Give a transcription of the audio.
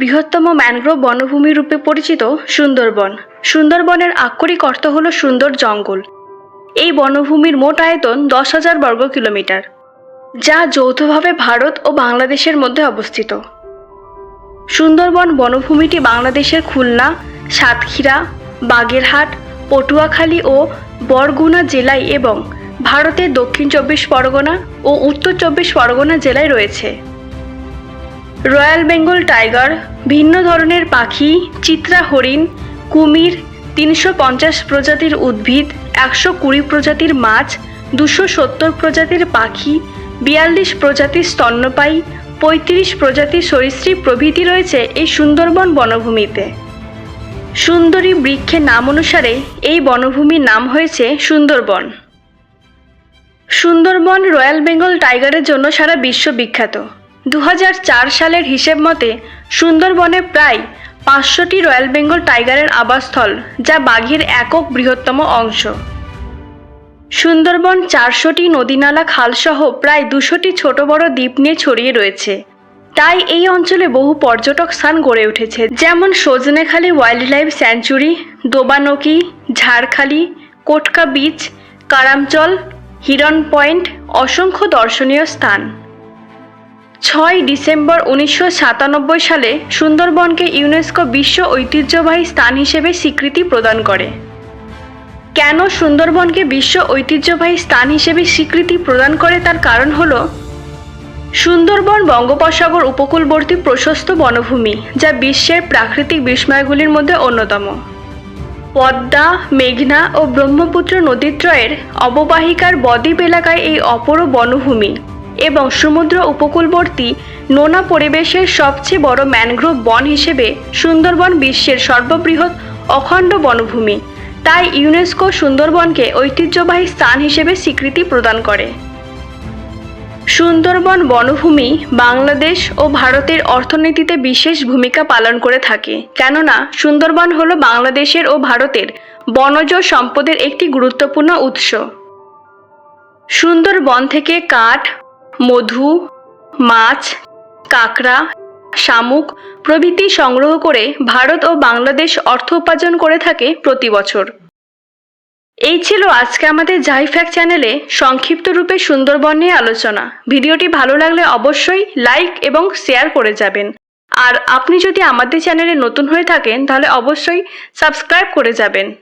বৃহত্তম ম্যানগ্রোভ বনভূমি রূপে পরিচিত সুন্দরবন। সুন্দরবনের আক্ষরিক অর্থ হল সুন্দর জঙ্গল। এই বনভূমির মোট আয়তন দশ হাজার বর্গ কিলোমিটার, যা যৌথভাবে ভারত ও বাংলাদেশের মধ্যে অবস্থিত। সুন্দরবন বনভূমিটি বাংলাদেশের খুলনা, সাতক্ষীরা, বাগেরহাট, পটুয়াখালী ও বরগুনা জেলায় এবং ভারতের দক্ষিণ চব্বিশ পরগনা ও উত্তর চব্বিশ পরগনা জেলায় রয়েছে। রয়্যাল বেঙ্গল টাইগার, ভিন্ন ধরনের পাখি, চিত্রা হরিণ, কুমির, তিনশো পঞ্চাশ প্রজাতির উদ্ভিদ, একশো কুড়ি প্রজাতির মাছ, দুশো সত্তর প্রজাতির পাখি, বিয়াল্লিশ প্রজাতির স্তন্যপায়ী, পঁয়ত্রিশ প্রজাতির সরীসৃপ প্রভৃতি রয়েছে এই সুন্দরবন বনভূমিতে। সুন্দরী বৃক্ষের নাম অনুসারে এই বনভূমির নাম হয়েছে সুন্দরবন। সুন্দরবন রয়্যাল বেঙ্গল টাইগারের জন্য সারা বিশ্ব বিখ্যাত দু হাজার চার সালের হিসেব মতে সুন্দরবনে প্রায় পাঁচশোটি রয়্যাল বেঙ্গল টাইগারের আবাসস্থল, যা বাঘের একক বৃহত্তম অংশ। সুন্দরবন চারশোটি নদীনালা খালসহ প্রায় দুশোটি ছোট বড় দ্বীপ নিয়ে ছড়িয়ে রয়েছে। তাই এই অঞ্চলে বহু পর্যটক স্থান গড়ে উঠেছে, যেমন Sajnekhali wildlife sanctuary, Dobanki, Jharkhali, Kotka beach, Karamjal Hiron point, অসংখ্য দর্শনীয় স্থান। ছয় ডিসেম্বর উনিশশো সাতানব্বই সালে সুন্দরবনকে ইউনেস্কো বিশ্ব ঐতিহ্যবাহী স্থান হিসেবে স্বীকৃতি প্রদান করে। কেন সুন্দরবনকে বিশ্ব ঐতিহ্যবাহী স্থান হিসেবে স্বীকৃতি প্রদান করে তার কারণ হল, সুন্দরবন বঙ্গোপসাগর উপকূলবর্তী প্রশস্ত বনভূমি, যা বিশ্বের প্রাকৃতিক বিস্ময়গুলির মধ্যে অন্যতম। পদ্মা, মেঘনা ও ব্রহ্মপুত্র নদীত্রয়ের অববাহিকার বদ্বীপ এলাকায় এই অপর বনভূমি এবং সমুদ্র উপকূলবর্তী নোনা পরিবেশের সবচেয়ে বড় ম্যানগ্রোভ বন হিসেবে সুন্দরবন বিশ্বের সর্ববৃহৎ অখণ্ড বনভূমি। তাই ইউনেস্কো সুন্দরবনকে ঐতিহ্যবাহী স্থান হিসেবে স্বীকৃতি প্রদান করে। সুন্দরবন বনভূমি বাংলাদেশ ও ভারতের অর্থনীতিতে বিশেষ ভূমিকা পালন করে থাকে। কেননা, সুন্দরবন হল বাংলাদেশের ও ভারতের বনজ সম্পদের একটি গুরুত্বপূর্ণ উৎস। সুন্দরবন থেকে কাঠ মধু, মাছ, কাঁকড়া, শামুক প্রভৃতি সংগ্রহ করে ভারত ও বাংলাদেশ অর্থ উপার্জন করে থাকে প্রতি বছর। এই ছিল আজকে আমাদের জাইফ্যাক চ্যানেলে সংক্ষিপ্ত রূপে সুন্দরবন নিয়ে আলোচনা। ভিডিওটি ভালো লাগলে অবশ্যই লাইক এবং শেয়ার করে যাবেন। আর আপনি যদি আমাদের চ্যানেলে নতুন হয়ে থাকেন, তাহলে অবশ্যই সাবস্ক্রাইব করে যাবেন।